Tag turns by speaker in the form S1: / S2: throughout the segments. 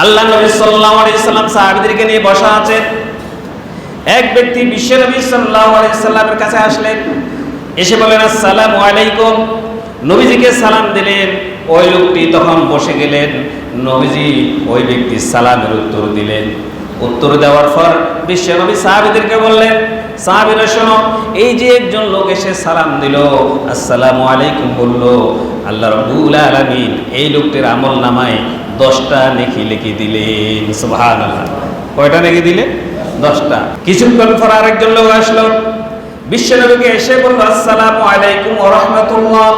S1: আল্লাহ নবী সাল্লাল্লাহু আলাইহি সাল্লাম সাহাবীদেরকে নিয়ে বসা আছেন এক ব্যক্তি বিশ্বনবী সাল্লাল্লাহু আলাইহি সাল্লামের কাছে আসলেন। এসে বলেন আসসালামু আলাইকুম। নবীজিকে সালাম দিলেন। ওই লোকটি তখন বসে গেলেন। নবীজি ওই ব্যক্তির সালামের উত্তর দিলেন। উত্তর দেওয়ার পর বিশ্বনবী সাহাবীদেরকে বললেন সাহাবীরা শোনো, এই যে একজন লোক এসে সালাম দিল, আসসালামু আলাইকুম বলল, আল্লাহ রব্বুল আলামিন এই লোকটির আমল নামায় দশটা নেকি লিখে দিলেন, সুবহানাল্লাহ। কয়টা নেকি দিলেন দশটা। কিছুক্ষণ পর আরেকজন লোক আসলো বিশ্বনবীকে এসে বলল, আসসালামু আলাইকুম ওয়া রাহমাতুল্লাহ।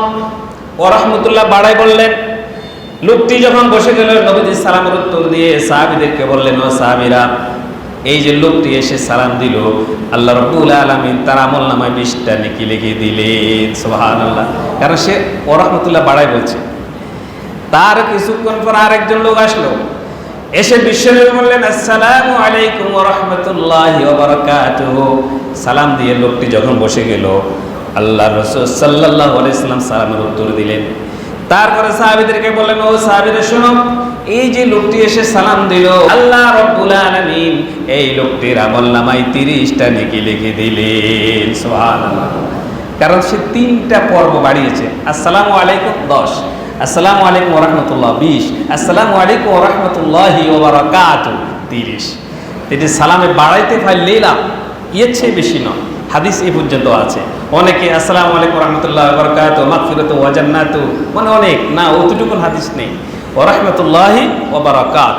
S1: ওয়া রাহমাতুল্লাহ বাড়াই বললেন, লোকটি যখন বসে গেল, নবীজি সালামের উত্তর দিয়ে সাহাবীদেরকে বললেন, ও সাহাবীরা এই যে লোকটি এসে সালাম দিল, আল্লাহ রব্বুল আলামিন তার আমল নামায় বিশটা নেকি লিখে দিলেন, সুবহানাল্লাহ। কারণ সে ও রাহমাতুল্লাহ বাড়াই বলছে। তার কিছুক্ষণ পর আরেকজন লোক আসলো। এসে বিশ্বনবী বললেন, আসসালামু আলাইকুম রাহমাতুল্লাহি সালাম দিয়ে লোকটি যখন বসে গেল, আল্লাহ রাসূল সাল্লাল্লাহু আলাইহি সাল্লাম সালামের উত্তর দিলেন। তারপরে সাহাবীদেরকে বললেন, ও সাহাবীরা, শোনো, এই যে লোকটি এসে সালাম দিল, আল্লাহ রাব্বুল আলামিন এই লোকটির আমল নামায় 30টা নেকি লিখে দিলেন সুবহানাল্লাহ। কারণ সে তিনটা পর্ব বাড়িয়েছে। আসসালামু আলাইকুম, দশ। আসসালামু আলাইকুম রহমতুল্লাহ বিশ। আসসালামু আলাইকুম রহমতুল্লাহ ওবরাকাত তিরিশ। এটি সালামে বাড়াইতে পারলেই ইয়ের চেয়ে বেশি নয়। হাদিস এই পর্যন্ত আছে। অনেকে আসসালামু আলাইকুম রহমতুল্লাহ বরকাত মাগফিরাত ওয়াজান্নাত মানে অনেক, না, অতটুকুন হাদিস নেই। ও রহমতুল্লাহি ওবরাকাত